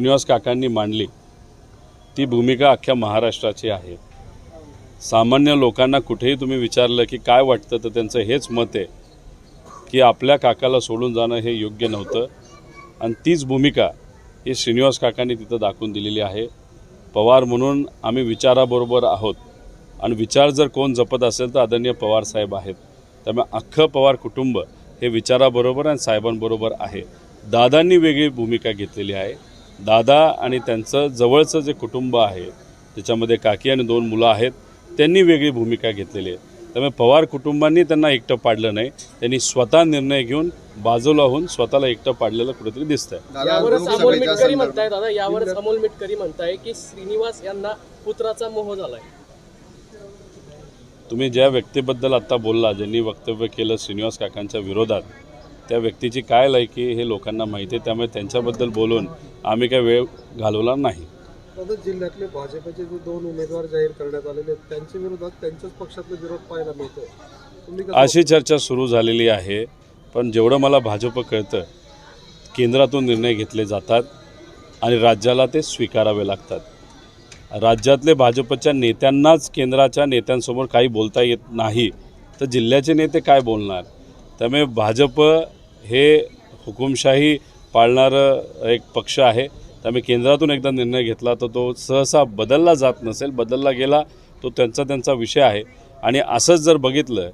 श्रीनिवास काकांनी मांडली. ती भूमिका अख्ख्या महाराष्ट्राची आहे. सामान्य लोकांना कुठेही तुम्ही विचारलं की काय वाटतं तर त्यांचं हेच मत आहे की आपल्या काकाला सोडून जाणं हे योग्य नव्हतं. आणि तीच भूमिका ही श्रीनिवास काकांनी तिथं दाखवून दिलेली आहे. पवार म्हणून आम्ही विचाराबरोबर आहोत. आणि विचार जर कोण जपत असेल तर आदरणीय पवार साहेब आहेत. त्यामुळे अख्खं पवार कुटुंब हे विचाराबरोबर आणि साहेबांबरोबर आहे. दादांनी वेगळी भूमिका घेतलेली आहे. दादा आणि त्यांचं जवळचं जे कुटुंब आहे त्याच्यामध्ये काकी आणि दोन मुलं आहेत त्यांनी वेगळी भूमिका घेतलेली आहे. त्यामुळे पवार कुटुंबांनी त्यांना एकटं पाडलं नाही त्यांनी स्वतः निर्णय घेऊन बाजूला होऊन स्वतःला एकटं पाडलेलं कुठेतरी दिसतंय. यावरच अमोल मिटकरी म्हणताय दादा यावरच अमोल मिटकरी म्हणताय की श्रीनिवास यांना पुत्राचा मोह झालाय. तुम्ही ज्या व्यक्तीबद्दल आत्ता बोलला ज्यांनी वक्तव्य केलं श्रीनिवास काकांच्या विरोधात त्या व्यक्तीची काय लायकी हे लोकांना माहिती आहे. त्यामुळे त्यांच्याबद्दल बोलून आम्ही काय वेळ घालवला नाही. जिल्ह्यातले भाजपचे जे दोन उमेदवार जाहीर करण्यात आलेले त्यांच्या विरोधात त्यांच्याच पक्षातला विरोध पाहायला कसं अशी चर्चा सुरू झालेली आहे पण जेवढं मला भाजप कळतं केंद्रातून निर्णय घेतले जातात आणि राज्याला ते स्वीकारावे लागतात. राज्यातले भाजपच्या नेत्यांनाच केंद्राच्या नेत्यांसमोर काही बोलता येत नाही तर जिल्ह्याचे नेते काय बोलणार? त्यामुळे भाजप हे हुकुमशाही पाळणारं एक पक्ष आहे. त्यामुळे केंद्रातून एकदा निर्णय घेतला तर तो सहसा बदलला जात नसेल बदलला गेला तो त्यांचा त्यांचा विषय आहे. आणि असंच जर बघितलं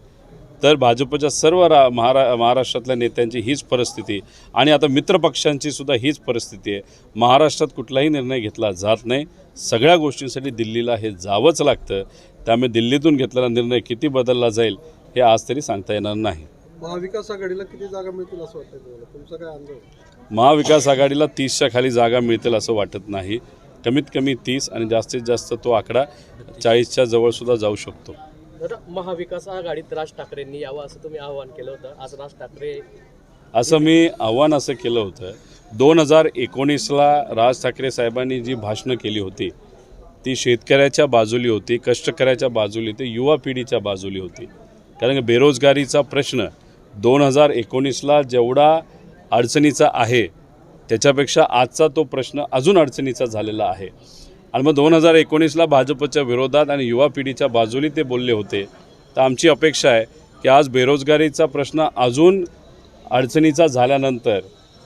तर भाजपच्या सर्व रा महारा महाराष्ट्रातल्या नेत्यांची हीच परिस्थिती आणि आता मित्रपक्षांची सुद्धा हीच परिस्थिती आहे. महाराष्ट्रात कुठलाही निर्णय घेतला जात नाही. सगळ्या गोष्टींसाठी दिल्लीला हे जावंच लागतं. त्यामुळे दिल्लीतून घेतलेला निर्णय किती बदलला जाईल हे आज तरी सांगता येणार नाही. महाविकास आघाडीला किती जागा मिळतील असं वाटतं तुम्हाला? तुमचा काय अंदाज महाविकास आघाडीला तीसच्या खाली जागा मिळतील असं वाटत नाही. कमीत कमी तीस आणि जास्तीत जास्त तो आकडा चाळीसच्या जवळसुद्धा जाऊ शकतो. महाविकास आघाडीत राज ठाकरेंनी यावं असं तुम्ही आवाहन केलं होतं. आज राज ठाकरे असं मी आव्हान असं केलं होतं. दोन हजार एकोणीसला राज ठाकरे साहेबांनी जी भाषणं केली होती ती शेतकऱ्याच्या बाजूली होती कष्टकऱ्याच्या बाजूली होती युवा पिढीच्या बाजूली होती. कारण बेरोजगारीचा प्रश्न दोन हजार एकोणीसला जेवढा अडचणीचा आहे त्याच्यापेक्षा आजचा तो प्रश्न अजून अडचणीचा झालेला आहे. आणि मग दोन हजार एकोणीसला भाजपच्या विरोधात आणि युवा पिढीच्या बाजूनी ते बोलले होते. तर आमची अपेक्षा आहे की आज बेरोजगारीचा प्रश्न अजून अडचणीचा झाल्यानंतर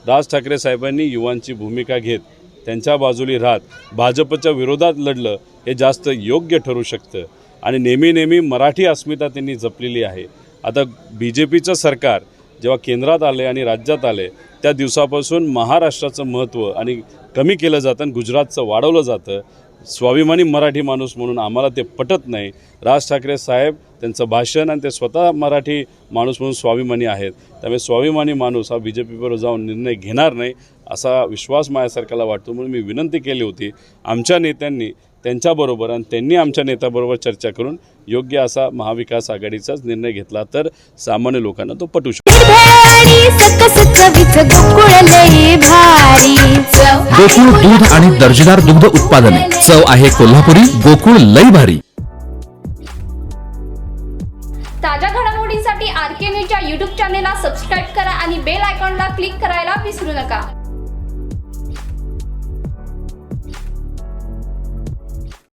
राज ठाकरे साहेबांनी युवांची भूमिका घेत त्यांच्या बाजूली राहत भाजपच्या विरोधात लढलं हे जास्त योग्य ठरू शकतं. आणि नेहमी नेहमी मराठी अस्मिता त्यांनी जपलेली आहे. आता बी जे पीचं सरकार जेव्हा केंद्रात आले आणि राज्यात आले त्या दिवसापासून महाराष्ट्राचं महत्त्व आणि कमी केलं जातं आणि गुजरातचं वाढवलं जातं. स्वाभिमानी मराठी माणूस म्हणून आम्हाला ते पटत नाही. राज ठाकरे साहेब त्यांचं भाषण आणि ते स्वतः मराठी माणूस म्हणून स्वाभिमानी आहेत. त्यामुळे स्वाभिमानी माणूस हा बी जे पीवर जाऊन निर्णय घेणार नाही असा विश्वास माझ्या सरकारला वाटतो म्हणून मी विनंती केली होती. आमच्या नेत्यांनी त्यांच्याबरोबर आणि त्यांनी आमच्या नेत्याबरोबर चर्चा करून योग्य असा महाविकास आघाडीचाच निर्णय घेतला तर सामान्य लोकांना तो पटू शकतो. गोकुळ दूध आणि दर्जेदार दुग्ध उत्पादने. चव आहे कोल्हापुरी गोकुळ लई भारी. ताज्या घडामोडींसाठी आर के न्यूजच्या यूट्यूब चॅनेलला सबस्क्राईब करा आणि बेल आयकॉनला क्लिक करायला विसरू नका.